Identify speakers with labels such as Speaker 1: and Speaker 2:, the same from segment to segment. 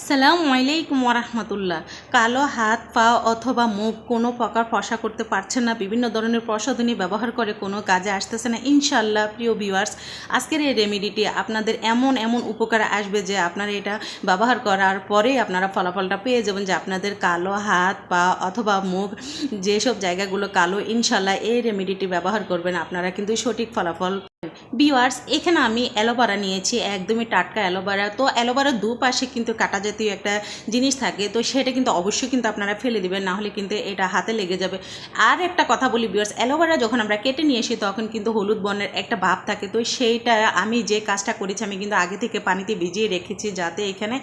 Speaker 1: আসসালামু আলাইকুম ওরহমতুল্লাহ কালো হাত, পা অথবা মুখ কোনো প্রকার ফসা করতে পারছেন না। বিভিন্ন ধরনের প্রসাধনী ব্যবহার করে কোনো কাজে আসতেছে না। ইনশাল্লাহ প্রিয় ভিউয়ার্স, আজকের এই রেমেডিটি আপনাদের এমন এমন উপকার আসবে যে আপনারা এটা ব্যবহার করার পরেই আপনারা ফলাফলটা পেয়ে যাবেন যে আপনাদের কালো হাত, পা অথবা মুখ, যেসব জায়গাগুলো কালো ইনশাল্লাহ এই রেমেডিটি ব্যবহার করবেন। আপনারা কিন্তু সঠিক ফলাফল বিওয়ার্স এখানে আমি অ্যালোভেরা নিয়েছি, একদমই টাটকা অ্যালোভেরা। তো অ্যালোভেরার দুপাশে কিন্তু কাটা জাতীয় একটা জিনিস থাকে, তো সেটা কিন্তু অবশ্যই কিন্তু আপনারা ফেলে দিবেন না হলে কিন্তু এটা হাতে লেগে যাবে। আর একটা কথা বলি বিওয়ার্স অ্যালোভেরা যখন আমরা কেটে নিয়ে আসি তখন কিন্তু হলুদ বর্ণের একটা ভাব থাকে, তো সেইটা আমি যে কাজটা করেছি, আমি কিন্তু আগে থেকে পানিতে ভিজিয়ে রেখেছি, যাতে এখানে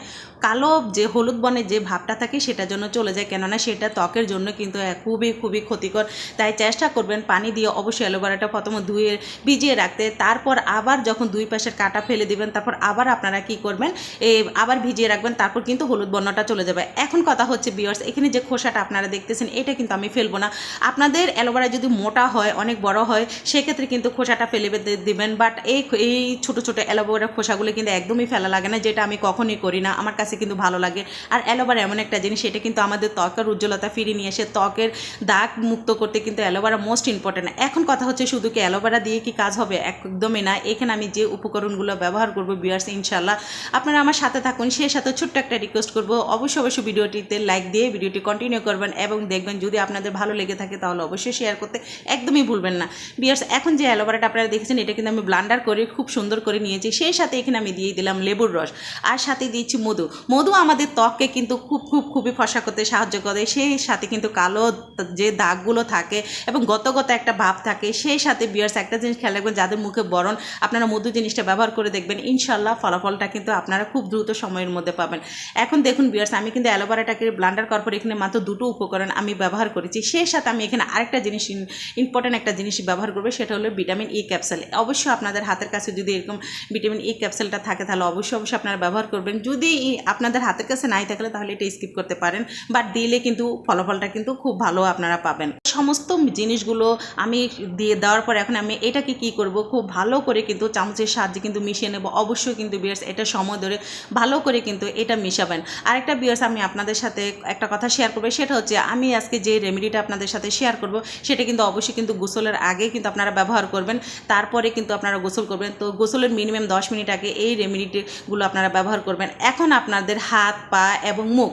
Speaker 1: কালো যে হলুদ বর্ণের যে ভাবটা থাকে সেটার জন্য চলে যায়, কেননা সেটা ত্বকের জন্য কিন্তু খুবই খুবই ক্ষতিকর। তাই চেষ্টা করবেন পানি দিয়ে অবশ্যই অ্যালোভেরাটা প্রথমে ধুয়ে ভিজিয়ে রাখতে তারপর আবার যখন দুই পাশের কাটা ফেলে দিবেন, তারপর আবার আপনারা কি করবেন? আবার ভিজিয়ে রাখবেন, তারপর কিন্তু হলুদ বর্ণটা চলে যাবে। এখন কথা হচ্ছে বিয়ার্স এখানে যে খোসাটা আপনারা দেখতেছেন, এটা কিন্তু আমি ফেলব না। আপনাদের অ্যালোভেরা যদি মোটা হয়, অনেক বড় হয়, সেক্ষেত্রে কিন্তু খোসাটা ফেলে দিবেন। বাট এই এই ছোটো ছোটো অ্যালোভেরা খোসাগুলো কিন্তু একদমই ফেলা লাগে না, যেটা আমি কখনই করি না। আমার কাছে কিন্তু ভালো লাগে। আর অ্যালোভেরা এমন একটা জিনিস এটা কিন্তু আমাদের ত্বকের উজ্জ্বলতা ফিরিয়ে নিয়ে এসে ত্বকের দাগ মুক্ত করতে কিন্তু অ্যালোভেরা মোস্ট ইম্পর্টেন্ট এখন কথা হচ্ছে, শুধু কি অ্যালোভেরা দিয়ে কি কাজ হবে? একদমই না। এখানে আমি যে উপকরণগুলো ব্যবহার করব বিয়ার্স ইনশাল্লাহ আপনারা আমার সাথে থাকুন। সেই সাথে ছোট্ট একটা রিকোয়েস্ট করব। অবশ্যই অবশ্যই ভিডিওটিতে লাইক দিয়ে ভিডিওটি কন্টিনিউ করবেন এবং দেখবেন যদি আপনাদের ভালো লেগে থাকে তাহলে অবশ্যই শেয়ার করতে একদমই ভুলবেন না। বিয়ার্স এখন যে অ্যালোভেরাটা আপনারা দেখেছেন, এটা কিন্তু আমি ব্লান্ডার করে, খুব সুন্দর করে নিয়েছি। সেই সাথে এখানে আমি দিয়ে দিলাম লেবুর রস। আর সাথে দিয়েছি মধু। মধু আমাদের ত্বককে কিন্তু খুব খুব, খুবই ফসা করতে সাহায্য করে। সেই সাথে কিন্তু কালো যে দাগগুলো থাকে এবং গত গত একটা ভাব থাকে, সেই সাথে বিয়ার্স একটা জিনিস খেয়াল রাখবেন, যাদের মুখে বরণ। আপনারা মধু জিনিসটা ব্যবহার করে দেখবেন। ইনশাল্লাহ ফলাফলটা কিন্তু আপনারা খুব দ্রুত সময়ের মধ্যে পাবেন। এখন দেখুন বিয়ার্স আমি কিন্তু অ্যালোভেরাটাকে ব্লান্ডার করার পর এখানে মাত্র দুটো উপকরণ আমি ব্যবহার করেছি। সেই সাথে আমি এখানে আরেকটা জিনিস ইম্পর্ট্যান্ট একটা জিনিস ব্যবহার করব, সেটা হলো ভিটামিন ই ক্যাপসেল অবশ্যই আপনাদের হাতের কাছে যদি এরকম ভিটামিন ই ক্যাপসেলটা থাকে, তাহলে অবশ্যই অবশ্যই আপনারা ব্যবহার করবেন। যদি আপনাদের হাতের কাছে নাই থাকলে, তাহলে এটা স্কিপ করতে পারেন। বাট দিলে কিন্তু ফলাফলটা কিন্তু খুব ভালো আপনারা পাবেন। সমস্ত জিনিসগুলো আমি দিয়ে দেওয়ার পর এখন আমি এটাকে কি করব? খুব ভালো করে কিন্তু চামচের সাহায্যে কিন্তু মিশিয়ে নেব। অবশ্যই কিন্তু বিয়ার্স, এটা সময় ধরে ভালো করে কিন্তু এটা মিশাবেন। আরেকটা বিয়ার্স আমি আপনাদের সাথে একটা কথা শেয়ার করব, সেটা হচ্ছে আমি আজকে যে রেমেডিটা আপনাদের সাথে শেয়ার করব, সেটা কিন্তু অবশ্যই কিন্তু গোসলের আগে কিন্তু আপনারা ব্যবহার করবেন, তারপরে কিন্তু আপনারা গোসল করবেন। তো গোসলের মিনিমাম দশ মিনিট আগে এই রেমেডিগুলো আপনারা ব্যবহার করবেন। এখন আপনাদের হাত, পা এবং মুখ,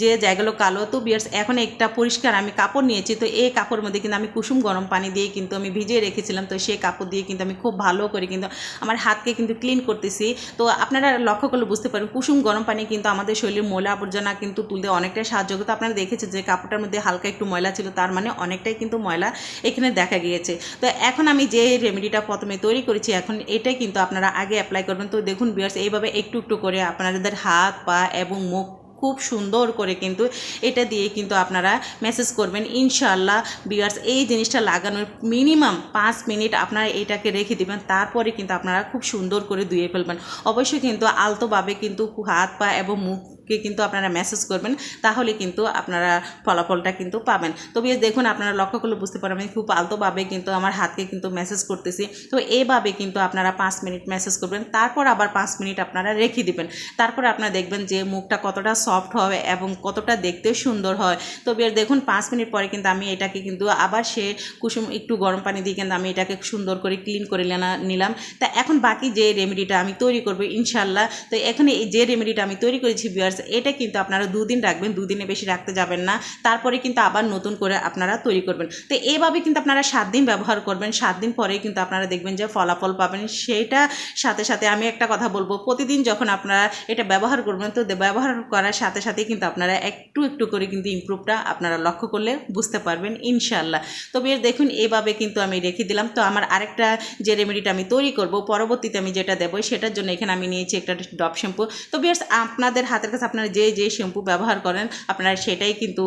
Speaker 1: যে জায়গাগুলো কালো। তো বিয়ার্স, এখন একটা পরিষ্কার আমি কাপড় নিয়েছি, তো এই কাপড়ের মধ্যে কিন্তু আমি কুসুম গরম পানি দিয়ে কিন্তু আমি ভিজিয়ে রেখেছিলাম, তো সেই কাপড় দিয়ে কিন্তু আমি খুব ভালো করে কিন্তু আমার হাতকে কিন্তু ক্লিন করতেছি। তো আপনারা লক্ষ্য করলে বুঝতে পারেন কুসুম গরম পানি কিন্তু আমাদের শরীরের ময়লা আবর্জনা কিন্তু তুলতে অনেকটাই সাহায্য করতো আপনারা দেখেছেন যে কাপড়টার মধ্যে হালকা একটু ময়লা ছিল, তার মানে অনেকটাই কিন্তু ময়লা এখানে দেখা গিয়েছে। তো এখন আমি যে রেমেডিটা প্রথমে তৈরি করেছি, এখন এটাই কিন্তু আপনারা আগে অ্যাপ্লাই করবেন। তো দেখুন বিয়ার্স এইভাবে একটু একটু করে আপনাদের হাত, পা এবং মুখ খুব সুন্দর করে কিন্তু এটা দিয়ে কিন্তু আপনারা মেসেজ করবেন। ইনশাল্লাহ বিয়ার্স এই জিনিসটা লাগানোর মিনিমাম পাঁচ মিনিট আপনারা এটাকে রেখে দেবেন। তারপরে কিন্তু আপনারা খুব সুন্দর করে ধুয়ে ফেলবেন। অবশ্যই কিন্তু আলতোভাবে কিন্তু হাত পা এবং মুখকে কিন্তু আপনারা মেসেজ করবেন, তাহলে কিন্তু আপনারা ফলাফলটা কিন্তু পাবেন। তো বিয়ার্স দেখুন, আপনারা লক্ষ্য করলে বুঝতে পারবেন, খুব আলতোভাবে কিন্তু আমার হাতকে কিন্তু মেসেজ করতেছি। তো এইভাবে কিন্তু আপনারা পাঁচ মিনিট মেসেজ করবেন, তারপর আবার পাঁচ মিনিট আপনারা রেখে দিবেন। তারপর আপনারা দেখবেন যে মুখটা কতটা সফট হবে এবং কতটা দেখতে সুন্দর হয়। তো বের দেখুন, পাঁচ মিনিট পরে কিন্তু আমি এটাকে কিন্তু আবার সে কুসুম, একটু গরম পানি দিয়ে কিন্তু আমি এটাকে সুন্দর করে ক্লিন করে নিলাম। তা এখন বাকি যে রেমেডিটা আমি তৈরি করব ইনশাল্লাহ তো এখানে এই যে রেমেডিটা আমি তৈরি করেছি বিয়ার্স এটা কিন্তু আপনারা দুদিন রাখবেন, দুদিনে বেশি রাখতে যাবেন না। তারপরে কিন্তু আবার নতুন করে আপনারা তৈরি করবেন। তো এইভাবে কিন্তু আপনারা সাত দিন ব্যবহার করবেন। সাত দিন পরে কিন্তু আপনারা দেখবেন যে ফলাফল পাবেন। সেইটা সাথে সাথে আমি একটা কথা বলব, প্রতিদিন যখন আপনারা এটা ব্যবহার করবেন, তো ব্যবহার করার সাথে সাথে কিন্তু আপনারা একটু একটু করে কিন্তু ইমপ্রুভটা আপনারা লক্ষ্য করলে বুঝতে পারবেন ইনশাল্লাহ তো বেশ, দেখুন, এভাবে কিন্তু আমি রেখে দিলাম। তো আমার আরেকটা যে রেমেডিটা আমি তৈরি করব, পরবর্তীতে আমি যেটা দেবো, সেটার জন্য এখানে আমি নিয়েছি একটা ডব শ্যাম্পু। তো বেশ, আপনাদের হাতের কাছে আপনারা যে যে শ্যাম্পু ব্যবহার করেন, আপনারা সেটাই কিন্তু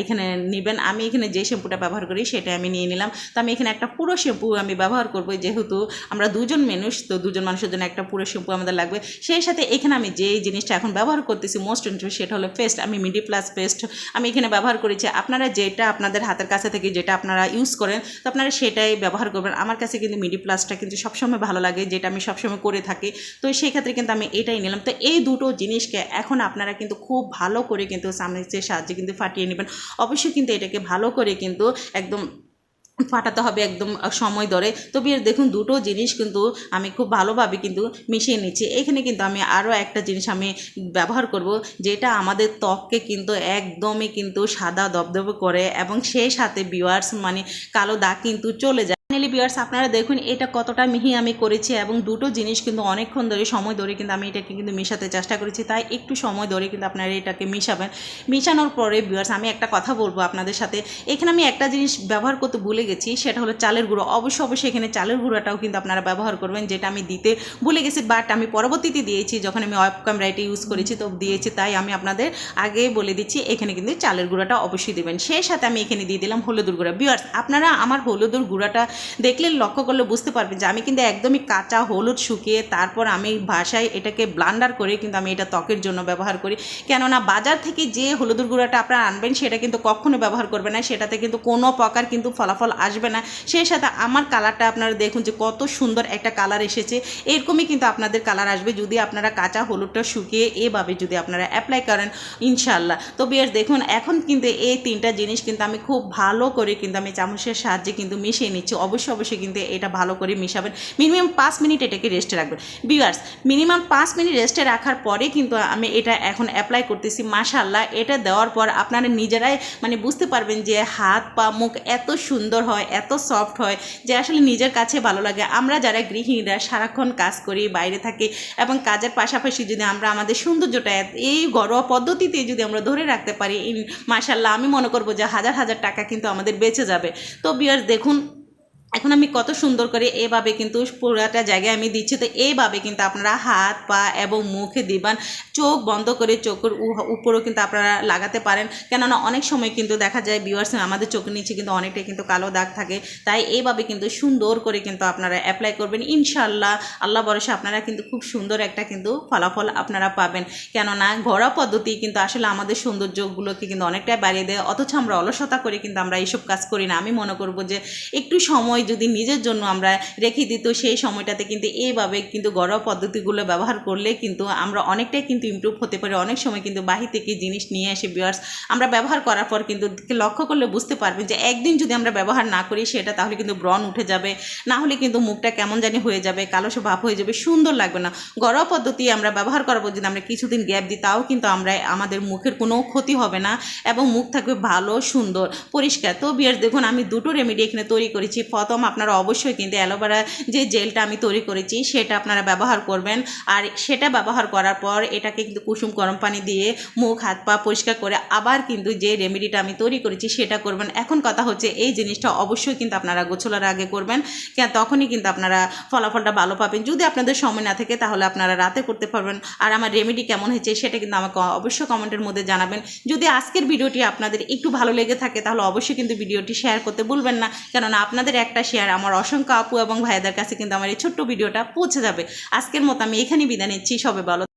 Speaker 1: এখানে নেবেন। আমি এখানে যে শ্যাম্পুটা ব্যবহার করি, সেটাই আমি নিয়ে নিলাম। তো আমি এখানে একটা পুরো শ্যাম্পু আমি ব্যবহার করব, যেহেতু আমরা দুজন মানুষ, তো দুজন মানুষের জন্য একটা পুরো শ্যাম্পু আমাদের লাগবে। সেই সাথে এখানে আমি যে জিনিসটা এখন ব্যবহার করতেছি মোস্ট ইন্টারেস্ট সেটা হলো পেস্ট আমি মিডি প্লাস পেস্ট আমি এখানে ব্যবহার করেছি। আপনারা যেটা আপনাদের হাতের কাছে থেকে যেটা আপনারা ইউজ করেন, তো আপনারা সেটাই ব্যবহার করবেন। আমার কাছে কিন্তু মিডি প্লাসটা কিন্তু সবসময় ভালো লাগে, যেটা আমি সবসময় করে থাকি। তো সেই ক্ষেত্রে কিন্তু আমি এটাই নিলাম। তো এই দুটো জিনিসকে এখন আপনারা কিন্তু খুব ভালো করে কিন্তু চামচের সাহায্যে কিন্তু ফাটিয়ে নেবেন। অবশ্যই কিন্তু এটাকে ভালো করে কিন্তু একদম ফাটাতে হবে একদম সময় ধরে। তো বিয়ের দেখুন, দুটো জিনিস কিন্তু আমি খুব ভালোভাবে কিন্তু মিশিয়ে নিচ্ছি। এখানে কিন্তু আমি আরও একটা জিনিস আমি ব্যবহার করব, যেটা আমাদের ত্বককে কিন্তু একদমই কিন্তু সাদা দবদবে করে এবং সেই সাথে বিওয়ার্স মানে কালো দাগ কিন্তু চলে যায়। ফাইনালি বিয়ার্স আপনারা দেখুন, এটা কতটা মিহি আমি করেছি এবং দুটো জিনিস কিন্তু অনেকক্ষণ ধরে, সময় ধরে কিন্তু আমি এটাকে কিন্তু মেশাতে চেষ্টা করেছি। তাই একটু সময় ধরে কিন্তু আপনারা এটাকে মিশাবেন। মিশানোর পরে বিয়ার্স আমি একটা কথা বলব আপনাদের সাথে। এখানে আমি একটা জিনিস ব্যবহার করতে ভুলে গেছি, সেটা হলো চালের গুঁড়ো। অবশ্যই অবশ্যই এখানে চালের গুঁড়োটাও কিন্তু আপনারা ব্যবহার করবেন, যেটা আমি দিতে ভুলে গেছি বাট আমি পরবর্তীতে দিয়েছি, যখন আমি অফ ক্যামেরাইটে ইউজ করেছি, তো দিয়েছি, তাই আমি আপনাদের আগে বলে দিচ্ছি, এখানে কিন্তু চালের গুঁড়োটা অবশ্যই দেবেন। সেই সাথে আমি এখানে দিয়ে দিলাম হলুদের গুঁড়া। বিয়ার্স আপনারা আমার হলুদের গুঁড়াটা দেখলে লক্ষ্য করলে বুঝতে পারবেন যে আমি কিন্তু একদমই কাঁচা হলুদ শুকিয়ে তারপর আমি ভাষায় এটাকে ব্লান্ডার করে কিন্তু আমি এটা ত্বকের জন্য ব্যবহার করি। কেননা বাজার থেকে যে হলুদের গুঁড়াটা আপনারা আনবেন, সেটা কিন্তু কখনো ব্যবহার করবে না, সেটাতে কিন্তু কোনো প্রকার কিন্তু ফলাফল আসবে না। সেই সাথে আমার কালারটা আপনারা দেখুন যে কত সুন্দর একটা কালার এসেছে। এরকমই কিন্তু আপনাদের কালার আসবে যদি আপনারা কাঁচা হলুদটা শুকিয়ে এভাবে যদি আপনারা অ্যাপ্লাই করেন ইনশাল্লাহ তো বিয়ার দেখুন, এখন কিন্তু এই তিনটা জিনিস কিন্তু আমি খুব ভালো করে কিন্তু আমি চামচের সাহায্যে কিন্তু মিশিয়ে নিচ্ছি। অবশ্যই অবশ্যই কিন্তু এটা ভালো করে মিশাবেন। মিনিমাম পাঁচ মিনিট এটাকে রেস্টে রাখবেন। বিয়ার্স মিনিমাম পাঁচ মিনিট রেস্টে রাখার পরে কিন্তু আমি এটা এখন অ্যাপ্লাই করতেছি। মাশাল্লাহ এটা দেওয়ার পর আপনারা নিজেরাই মানে বুঝতে পারবেন যে হাত, পা, মুখ এত সুন্দর হয়, এত সফট হয় যে আসলে নিজের কাছে ভালো লাগে। আমরা যারা গৃহিণীরা সারাক্ষণ কাজ করি, বাইরে থাকি এবং কাজের পাশাপাশি যদি আমরা আমাদের সৌন্দর্যটা এই ঘরোয়া পদ্ধতিতে যদি আমরা ধরে রাখতে পারি মাশাল্লাহ আমি মনে করব যে হাজার হাজার টাকা কিন্তু আমাদের বেঁচে যাবে। তো বিয়ার দেখুন এখন আমি কত সুন্দর করে এভাবে কিন্তু পুরাটা জায়গায় আমি দিচ্ছি। তো এইভাবে কিন্তু আপনারা হাত, পা এবং মুখে দিবেন। চোখ বন্ধ করে চোখের উপরেও কিন্তু আপনারা লাগাতে পারেন। কেননা অনেক সময় কিন্তু দেখা যায় ভিউয়ার্স আমাদের চোখের নিচে কিন্তু অনেকটাই কিন্তু কালো দাগ থাকে। তাই এইভাবে কিন্তু সুন্দর করে কিন্তু আপনারা অ্যাপ্লাই করবেন। ইনশাল্লাহ আল্লাহ ভরসা আপনারা কিন্তু খুব সুন্দর একটা কিন্তু ফলাফল আপনারা পাবেন। কেননা ঘরোয়া পদ্ধতি কিন্তু আসলে আমাদের সৌন্দর্যগুলোকে কিন্তু অনেকটাই বাড়িয়ে দেয়। অথচ আমরা অলসতা করে কিন্তু আমরা এইসব কাজ করি না। আমি মনে করব যে একটু সময় যদি নিজের জন্য আমরা রেখে দিত সেই সময়টাতে কিন্তু এইভাবে কিন্তু ঘরোয়া পদ্ধতিগুলো ব্যবহার করলে কিন্তু আমরা অনেকটাই কিন্তু ইমপ্রুভ হতে পারি। অনেক সময় কিন্তু বাহির থেকে জিনিস নিয়ে এসে বিয়ার্স আমরা ব্যবহার করার পর কিন্তু লক্ষ্য করলে বুঝতে পারবেন যে একদিন যদি আমরা ব্যবহার না করি, সেটা তাহলে কিন্তু ব্রণ উঠে যাবে। না হলে কিন্তু মুখটা কেমন জানি হয়ে যাবে, কালো সে ভাব হয়ে যাবে, সুন্দর লাগবে না। ঘরোয়া পদ্ধতি আমরা ব্যবহার করার পর যদি আমরা কিছুদিন গ্যাপ দিই, তাও কিন্তু আমরা আমাদের মুখের কোনো ক্ষতি হবে না এবং মুখ থাকবে ভালো, সুন্দর, পরিষ্কার। তো বিয়ার্স দেখুন আমি দুটো রেমেডি এখানে তৈরি করেছি। প্রথম আপনারা অবশ্যই কিন্তু অ্যালোভেরা যে জেলটা আমি তৈরি করেছি, সেটা আপনারা ব্যবহার করবেন। আর সেটা ব্যবহার করার পর এটাকে কিন্তু কুসুম গরম পানি দিয়ে মুখ, হাত, পা পরিষ্কার করে আবার কিন্তু যে রেমেডিটা আমি তৈরি করেছি, সেটা করবেন। এখন কথা হচ্ছে এই জিনিসটা অবশ্যই কিন্তু আপনারা গোছলার আগে করবেন। কেন তখনই কিন্তু আপনারা ফলাফলটা ভালো পাবেন। যদি আপনাদের সময় না থাকে, তাহলে আপনারা রাতে করতে পারবেন। আর আমার রেমেডি কেমন হয়েছে, সেটা কিন্তু আমাকে অবশ্যই কমেন্টের মধ্যে জানাবেন। যদি আজকের ভিডিওটি আপনাদের একটু ভালো লেগে থাকে, তাহলে অবশ্যই কিন্তু ভিডিওটি শেয়ার করতে ভুলবেন না। কেননা আপনাদের একটা শেয়ার আমার অসংখ্য আপু এবং ভাইদের কাছে কিন্তু আমার এই ছোট্ট ভিডিওটা পৌঁছে যাবে। আজকের মতো আমি এখানে বিদায় নিচ্ছি। সবে ভালো